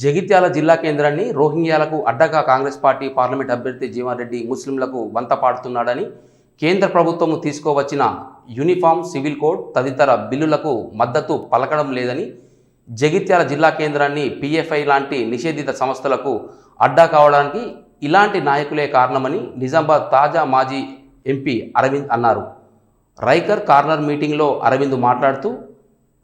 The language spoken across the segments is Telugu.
జగిత్యాల జిల్లా కేంద్రాన్ని రోహింగ్యాలకు అడ్డగా కాంగ్రెస్ పార్టీ పార్లమెంట్ అభ్యర్థి జీవారెడ్డి ముస్లింలకు వంత పాడుతున్నాడని కేంద్ర ప్రభుత్వం తీసుకువచ్చిన యూనిఫామ్ సివిల్ కోడ్ తదితర బిల్లులకు మద్దతు పలకడం లేదని జగిత్యాల జిల్లా కేంద్రాన్ని పిఎఫ్ఐ లాంటి నిషేధిత సంస్థలకు అడ్డా కావడానికి ఇలాంటి నాయకులే కారణమని నిజామాబాద్ తాజా మాజీ ఎంపీ అరవింద్ అన్నారు. రైకర్ కార్నర్ మీటింగ్లో అరవింద్ మాట్లాడుతూ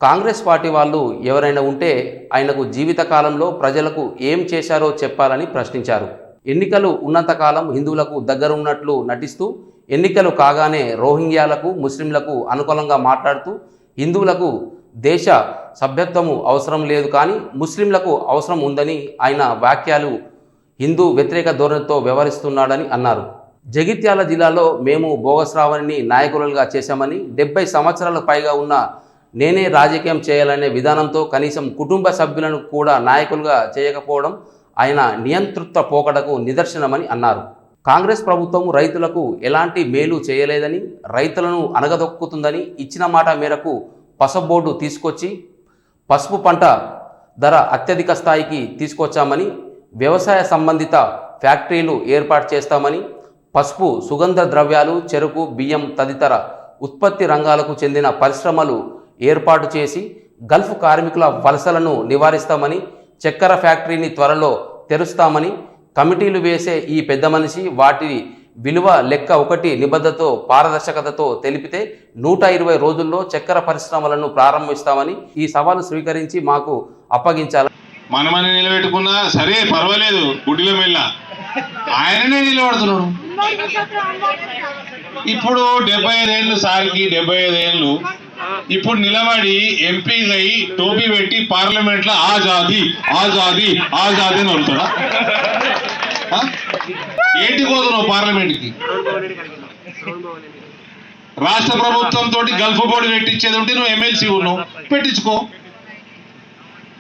కాంగ్రెస్ పార్టీ వాళ్ళు ఎవరైనా ఉంటే ఆయనకు జీవితకాలంలో ప్రజలకు ఏం చేశారో చెప్పాలని ప్రశ్నించారు. ఎన్నికలు ఉన్నంతకాలం హిందువులకు దగ్గరున్నట్లు నటిస్తూ ఎన్నికలు కాగానే రోహింగ్యాలకు ముస్లింలకు అనుకూలంగా మాట్లాడుతూ హిందువులకు దేశ సభ్యత్వము అవసరం లేదు కానీ ముస్లింలకు అవసరం ఉందని ఆయన వాక్యాలు హిందూ వ్యతిరేక ధోరణితో వ్యవహరిస్తున్నాడని అన్నారు. జగిత్యాల జిల్లాలో మేము భోగస్రావణిని నాయకులుగా చేశామని డెబ్బై సంవత్సరాల పైగా ఉన్న నేనే రాజకీయం చేయాలనే విధానంతో కనీసం కుటుంబ సభ్యులను కూడా నాయకులుగా చేయకపోవడం ఆయన నియంతృత్వ పోకడకు నిదర్శనమని అన్నారు. కాంగ్రెస్ ప్రభుత్వం రైతులకు ఎలాంటి మేలు చేయలేదని రైతులను అనగదొక్కుతుందని ఇచ్చిన మాట మేరకు పసుపు బోర్డు తీసుకొచ్చి పసుపు పంట ధర అత్యధిక స్థాయికి తీసుకొచ్చామని వ్యవసాయ సంబంధిత ఫ్యాక్టరీలు ఏర్పాటు చేస్తామని పసుపు సుగంధ ద్రవ్యాలు చెరుకు బియ్యం తదితర ఉత్పత్తి రంగాలకు చెందిన పరిశ్రమలు ఏర్పాటు చేసి గల్ఫ్ కార్మికుల వలసలను నివారిస్తామని చక్కెర ఫ్యాక్టరీని త్వరలో తెరుస్తామని కమిటీలు వేసే ఈ పెద్ద మనిషి వాటి విలువ లెక్క ఒకటి నిబద్ధతతో పారదర్శకతతో తెలిపితే నూట ఇరవై రోజుల్లో చక్కెర పరిశ్రమలను ప్రారంభిస్తామని ఈ సవాలు స్వీకరించి మాకు అప్పగించాలని మనమని నిలబెట్టుకున్నా సరే పర్వాలేదు గుడిలో మెల్ల. ఆయననే నిలబడుతున్నాడు. ఇప్పుడు డెబ్బై ఐదేళ్ళు సార్కి డెబ్బై ఐదేళ్ళు ఇప్పుడు నిలబడి ఎంపీ అయి టోపీ పెట్టి పార్లమెంట్లో ఆజాది ఆజాది ఆజాది అని వరుతాడా ఏంటి పోతున్నావు పార్లమెంట్కి రాష్ట్ర ప్రభుత్వం తోటి గల్ఫ్ బోర్డు పెట్టించేది ఉంటే నువ్వు ఎమ్మెల్సీ ఉన్నావు. పెట్టించుకో.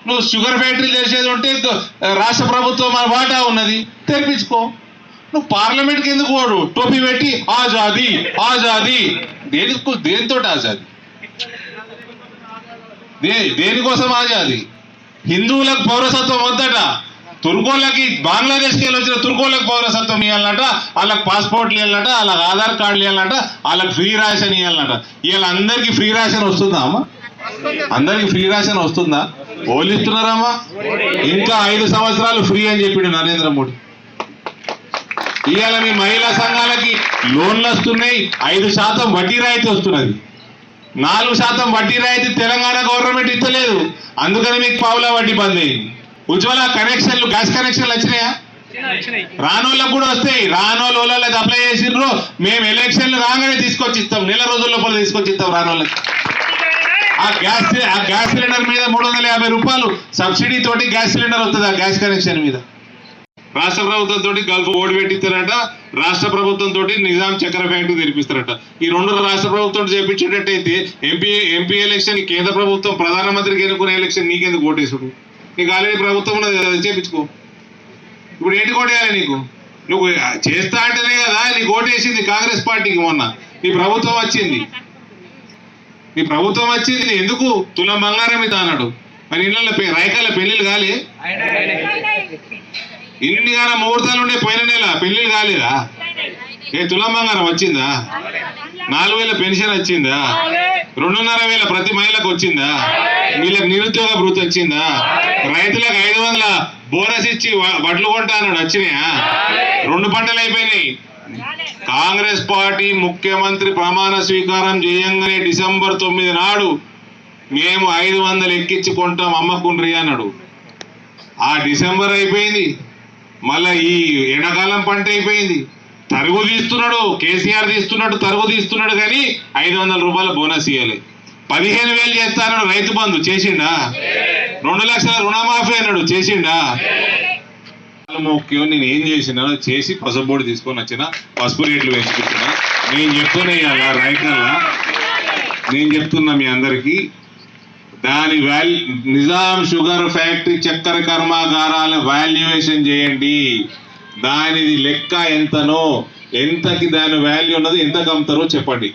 నువ్వు షుగర్ ఫ్యాక్టరీ చేసేది ఉంటే రాష్ట్ర ప్రభుత్వం మన వాటా ఉన్నది. తెరిపించుకో. నువ్వు పార్లమెంట్కి ఎందుకు పోడు? టోపీ పెట్టి ఆజాది ఆజాది. దేనికి దేనితోటి ఆజాది? దే దేనికోసం ఆజాది హిందువులకు పౌరసత్వం వద్దట. తుర్కోళ్ళకి బంగ్లాదేశ్కి వెళ్ళి వచ్చిన తుర్కోళ్ళకి పౌరసత్వం ఇవ్వాలన్నట వాళ్ళకి పాస్పోర్ట్లు ఇవ్వాలన్నట వాళ్ళకి ఆధార్ కార్డులు ఇవ్వాలన్నట వాళ్ళకి ఫ్రీ రేషన్ ఇవ్వాలన్నట వీళ్ళందరికీ ఫ్రీ రేషన్ వస్తుందా అమ్మా? అందరికి ఫ్రీ రేషన్ వస్తుందా? పోలిస్తున్నారమ్మా. ఇంకా ఐదు సంవత్సరాలు ఫ్రీ అని చెప్పిండు నరేంద్ర మోడీ. ఇవాళ మీ మహిళా సంఘాలకి లోన్లు వస్తున్నాయి ఐదు శాతం వడ్డీ రాయితీ వస్తున్నది. నాలుగు శాతం వడ్డీ రాయితీ తెలంగాణ గవర్నమెంట్ ఇస్తలేదు. అందుకని మీకు పావులా వడ్డీ బంద్ అయింది. ఉజ్వల కనెక్షన్లు గ్యాస్ కనెక్షన్లు వచ్చినాయా? రానోళ్ళకు కూడా వస్తాయి. రానోళ్ళు వాళ్ళకి అప్లై చేసిండ్రు మేము ఎలక్షన్లు రాగానే తీసుకొచ్చి ఇస్తాం. నెల రోజుల లోపల తీసుకొచ్చి ఇస్తాం రానోళ్ళకి. ఆ గ్యాస్ ఆ గ్యాస్ సిలిండర్ మీద మూడు వందల యాభై రూపాయలు సబ్సిడీ తోటి గ్యాస్ సిలిండర్ వస్తుంది? ఆ గ్యాస్ కనెక్షన్ మీద. రాష్ట్ర ప్రభుత్వం తోటి గల్ఫ్ ఓడి పెట్టిస్తారట రాష్ట్ర ప్రభుత్వం తోటి నిజాం చక్కెర ఫ్యాక్టరీ తెరిపిస్తారట. ఈ రెండు రాష్ట్ర ప్రభుత్వం చేపించేటట్టయితే ఎంపీ ఎంపీ ఎలక్షన్ కేంద్ర ప్రభుత్వం ప్రధానమంత్రికి ఎన్నుకునే ఎలక్షన్ నీకెందుకు ఓటేసుడు? నీకు ఆల్రెడీ ప్రభుత్వం కదా, చేపించుకో. ఇప్పుడు ఏంటి కోటేయాలి నీకు? నువ్వు చేస్తా అంటేనే కదా నీకు ఓటేసింది కాంగ్రెస్ పార్టీకి మొన్న. నీ ప్రభుత్వం వచ్చింది. నీ ప్రభుత్వం వచ్చింది ఎందుకు? తులం బంగారం ఇదా అన్నాడు మరి ఇళ్ళ రైకాల పెళ్ళిళ్ళు కాలే? ఇన్ని గాన ముహూర్తాలు ఉండే పోయిన నెల పెళ్ళిళ్ళు కాలేదా? ఏ తులం బంగారం వచ్చిందా? నాలుగు వేల పెన్షన్ వచ్చిందా? రెండున్నర వేల ప్రతి మహిళకు వచ్చిందా? వీళ్ళకి నిరుద్యోగ భృతి వచ్చిందా? రైతులకు ఐదు వందల బోనస్ ఇచ్చి వ- వడ్లు వచ్చినాయా? రెండు పంటలు అయిపోయినాయి. కాంగ్రెస్ పార్టీ ముఖ్యమంత్రి ప్రమాణ స్వీకారం చేయంగానే డిసెంబర్ తొమ్మిది నాడు మేము ఐదు వందలు ఎక్కించుకుంటాం అమ్మకుండ్రి అన్నాడు. ఆ డిసెంబర్ అయిపోయింది. మళ్ళా ఈ ఎండాకాలం పంట అయిపోయింది. తరుగు తీస్తున్నాడు కేసీఆర్ తీస్తున్నాడు తరుగు తీస్తున్నాడు కానీ ఐదు వందల రూపాయల బోనస్ ఇవ్వాలి పదిహేను వేలు చేస్తానడు రైతు బంధు చేసిండా? రెండు లక్షల రుణమాఫీ అన్నాడు చేసిండా? ముఖ్యం నేను ఏం చేసినా చేసి పసుబోర్డు తీసుకొని వచ్చిన పసుపు రేట్లు వేసుకుంటున్నా నేను చెప్తున్నా ఇవాళ రైతుల నేను చెప్తున్నా మీ అందరికీ దాని వాల్యూ నిజాం షుగర్ ఫ్యాక్టరీ చక్కెర కర్మాగారాల వాల్యుయేషన్ చేయండి. దానిది లెక్క ఎంతనో ఎంతకి దాని వాల్యూ ఉన్నది ఎంతకు అమ్ముతారో చెప్పండి.